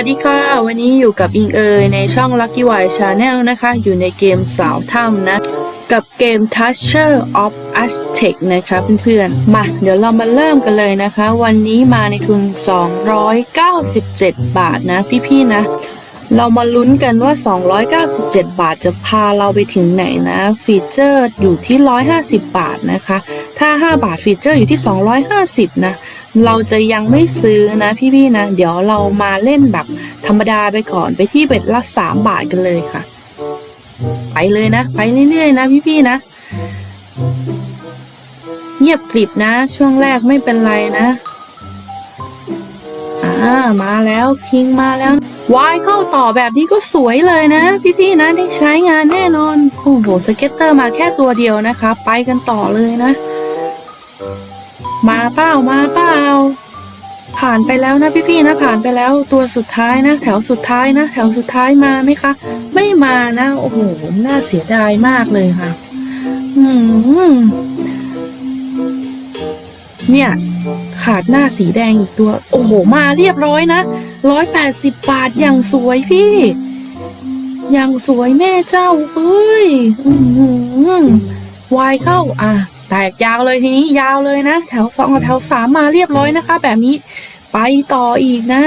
สวัสดีค่ะ วันนี้อยู่กับอิงเอยในช่อง Lucky w i Channel นะคะ อยู่ในเกมสาวถ้ำนะ กับเกม Toucher of Aztec นะคะเพื่อนๆ มาเดี๋ยวเรามาเริ่มกันเลยนะคะ วันนี้มาในทุน 297 บาทนะพี่ๆนะ เรามาลุ้นกันว่า 297 บาทจะพาเราไปถึงไหนนะ ฟีเจอร์อยู่ที่ 150 บาทนะคะ ถ้า 5 บาทฟีเจอร์อยู่ที่ 250 นะ เราจะยังไม่ซื้อนะพี่ๆนะ เดี๋ยวเรามาเล่นแบบธรรมดาไปก่อนไปที่เบ็ดละ3บาทกันเลยค่ะ ไปเลยนะ ไปเรื่อยๆนะพี่ๆนะ เงียบกริบนะ ช่วงแรกไม่เป็นไรนะอ่ามาแล้วพิงมาแล้ววายเข้าต่อแบบนี้ก็สวยเลยนะ พี่ๆนะได้ใช้งานแน่นอน โอ้โหสเก็ตเตอร์มาแค่ตัวเดียวนะคะ ไปกันต่อเลยนะ มาเป้ามาเป้าผ่านไปแล้วนะพี่ๆนะผ่านไปแล้วตัวสุดท้ายนะ แถวสุดท้ายนะ แถวสุดท้ายมาไหมคะ ไม่มานะ โอ้โหน่าเสียดายมากเลยค่ะ อืมเนี่ย ขาดหน้าสีแดงอีกตัว โอ้โห มาเรียบร้อยนะร้อยแปดสิบบาทอย่างสวยพี่ อย่างสวยแม่เจ้า เอ้ย อืมวายเข้าอะ แตกยาวเลยทีนี้ยาวเลยนะ แถวสองกับแถวสามมาเรียบร้อยนะคะ แบบนี้ไปต่ออีกนะ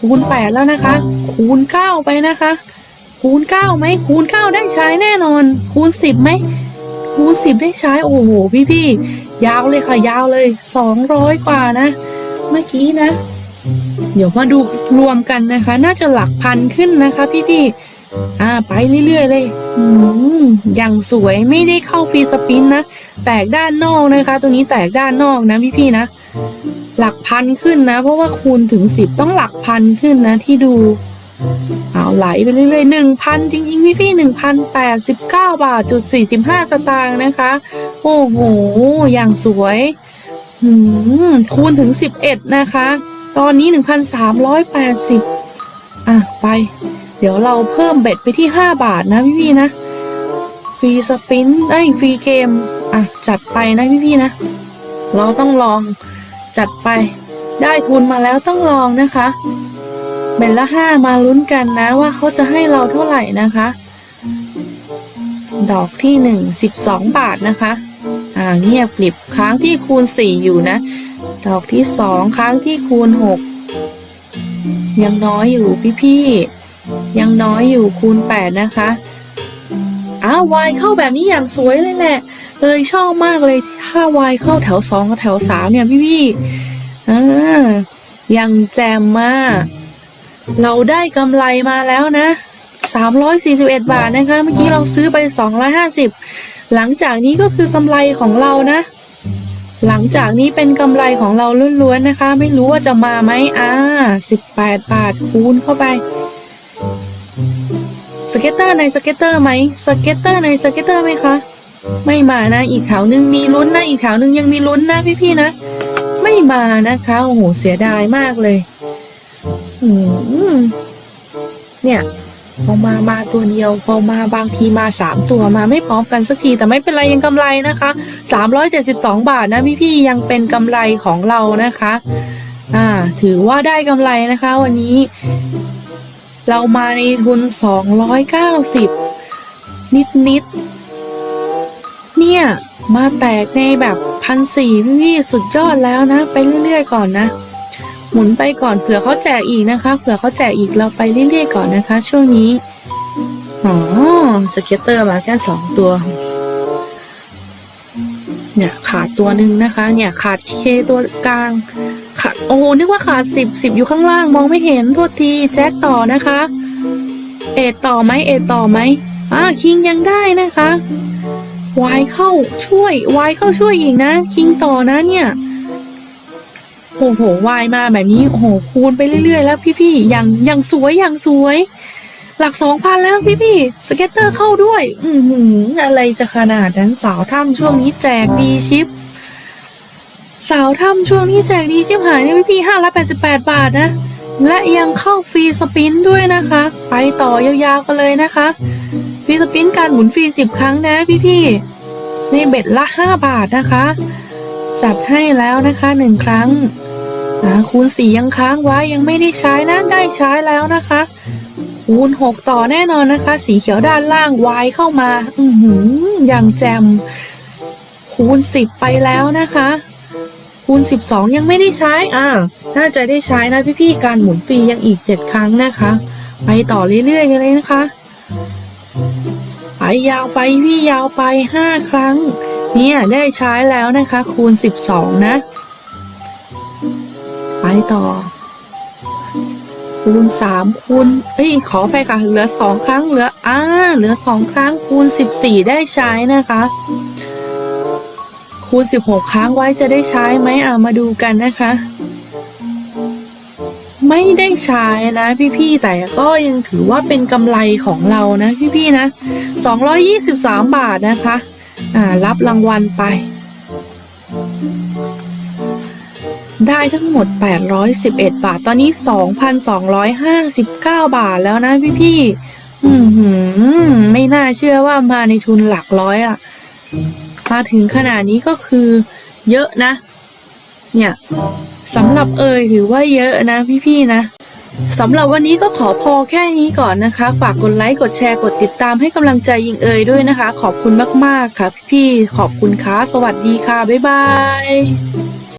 คูณแปดแล้วนะคะ คูณเก้าไปนะคะ คูณเก้าไหมคูณเก้าได้ใช้แน่นอน คูณสิบไหมคูณสิบได้ใช้โอ้โหพี่พี่ๆยาวเลยค่ะยาวเลยสองร้อยกว่านะ เมื่อกี้นะ เดี๋ยวมาดูรวมกันนะคะ น่าจะหลักพันขึ้นนะคะ พี่พี่ๆ อ่าไปเรื่อยๆเลยอืมอย่างสวยไม่ได้เข้าฟรีสปินนะ แตกด้านนอกนะคะ ตัวนี้แตกด้านนอกนะพี่ๆนะ หลักพันขึ้นนะ เพราะว่าคูณถึงสิบต้องหลักพันขึ้นนะที่ดู เอาไหลไปเรื่อยๆหนึ่งพันจริงๆ พี่พี่หนึ่งพันแปดสิบเก้าบาทจุดสี่สิบห้าสตางค์นะคะ โอ้โห อย่างสวยคูณถึงสิบเอ็ดนะคะ ตอนนี้หนึ่งพันสามร้อยแปดสิบอะ ไป เดี๋ยวเราเพิ่มเบ็ดไปที่ห้าบาทนะพี่พี่นะ ฟรีสปินเอ้ยฟรีเกม อะ จัดไปนะพี่พี่นะ เราต้องลองจัดไป ได้ทุนมาแล้วต้องลองนะคะเบ็ดละห้ามาลุ้นกันนะว่าเขาจะให้เราเท่าไหร่นะคะ ดอกที่หนึ่งสิบสองบาทนะคะ อ่าเงียบกลิบค้างที่คูณสี่อยู่นะ ดอกที่สองค้างที่คูณหกยังน้อยอยู่พี่ๆ ยังน้อยอยู่คูณแปดนะคะอ้าววายเข้าแบบนี้อย่างสวยเลยแหละเอยชอบมากเลยถ้าวายเข้าแถวสองกับแถวสามเนี่ยพี่ๆอ่ายังแจมมาก เราได้กำไรมาแล้วนะ 341 บาทนะคะ เมื่อกี้เราซื้อไป 250 หลังจากนี้ก็คือกำไรของเรานะ หลังจากนี้เป็นกำไรของเราล้วนๆนะคะ ไม่รู้ว่าจะมาไหมอ่า 18 บาทคูณเข้าไป สเก็ตเตอร์ในสเก็ตเตอร์ไหมสเก็ตเตอร์ในสเก็ตเตอร์ไหมคะ ไม่มานะ อีกแถวหนึ่งมีลุ้นนะ อีกแถวหนึ่งยังมีลุ้นนะพี่ๆนะ ไม่มานะคะโอ้โหเสียดายมากเลยอืมเนี่ยพอมามาตัวเดียวพอมาบางทีมาสามตัวมาไม่พร้อมกันสักที แต่ไม่เป็นไรยังกำไรนะคะสามร้อยเจ็ดสิบสองบาทนะพี่ๆยังเป็นกำไรของเรานะคะ อ่า ถือว่าได้กำไรนะคะ วันนี้ เรามาในทุนสองร้อยเก้าสิบนิดนิดๆเนี่ย มาแตกในแบบพันสี่พี่ๆสุดยอดแล้วนะ ไปเรื่อยๆก่อนนะ หมุนไปก่อนเผื่อเขาแจกอีกนะคะ เผื่อเขาแจกอีกเราไปเรื่อยๆก่อนนะคะ ช่วงนี้อ๋อสเก็ตเตอร์มาแค่สองตัว เนี่ยขาดตัวหนึ่งนะคะ เนี่ยขาดเคตัวกลาง ขาดโอ้โหนึกว่าขาดสิบสิบอยู่ข้างล่างมองไม่เห็นโทษทีแจ็คต่อนะคะ เอ็ดต่อไหมเอ็ดต่อไหมอ่าคิงยังได้นะคะวายเข้าช่วยวายเข้าช่วยอีกนะ คิงต่อนะเนี่ยโอ้โหวายมาแบบนี้โอ้โหคูณไปเรื่อย ๆ แล้วพี่ๆอย่างอย่างสวยอย่างสวย หลักสองพันแล้วพี่ๆสเก็ตเตอร์เข้าด้วย อือหืออะไรจะขนาดนั้นสาวถ้ำช่วงนี้แจกดีชิป สาวถ้ำช่วงนี้แจกดีชิปหายเนี่ยพี่ๆห้าร้อยแปดสิบแปดบาทนะ และยังเข้าฟรีสปินด้วยนะคะ ไปต่อยาวๆกันเลยนะคะ ฟรีสปินการหมุนฟรีสิบครั้งนะพี่ๆในเบ็ดละห้าบาทนะคะ จัดให้แล้วนะคะหนึ่งครั้งอ่าคูณสี่ยังค้างไว้ยังไม่ได้ใช้นะได้ใช้แล้วนะคะ คูณหกต่อแน่นอนนะคะ สีเขียวด้านล่างวายเข้ามา อือหืออย่างแจมคูณสิบไปแล้วนะคะ คูณสิบสองยังไม่ได้ใช้ อ่า น่าจะได้ใช้นะพี่ๆ การหมุนฟรียังอีกเจ็ดครั้งนะคะ ไปต่อเรื่อยๆกันเลยนะคะ ไปยาวไปพี่ยาวไปห้าครั้ง เนี่ยได้ใช้แล้วนะคะ คูณสิบสองนะ ไปต่อ คูณสามคูณ เอ้ย ขอไปค่ะเหลือสองครั้ง เหลือ อ่า เหลือสองครั้ง คูณสิบสี่ได้ใช้นะคะ คูณสิบหกครั้งไว้จะได้ใช้ไหมอ่ามาดูกันนะคะ ไม่ได้ใช้นะพี่ๆ แต่ก็ยังถือว่าเป็นกำไรของเรานะพี่ๆ นะสองร้อยยี่สิบสามบาทนะคะ อ่า รับรางวัลไป ได้ทั้งหมด 811 บาท ตอนนี้ 2,259 บาทแล้วนะพี่ๆ อือหือไม่น่าเชื่อว่ามาในทุนหลักร้อยอะ มาถึงขนาดนี้ก็คือเยอะนะ เนี่ยสำหรับเอยถือว่าเยอะนะพี่ๆนะสำหรับวันนี้ก็ขอพอแค่นี้ก่อนนะคะ ฝากกดไลค์กดแชร์กดติดตามให้กำลังใจยิงเอยด้วยนะคะ ขอบคุณมากๆค่ะพี่ๆขอบคุณค่ะสวัสดีค่ะ บ๊ายบาย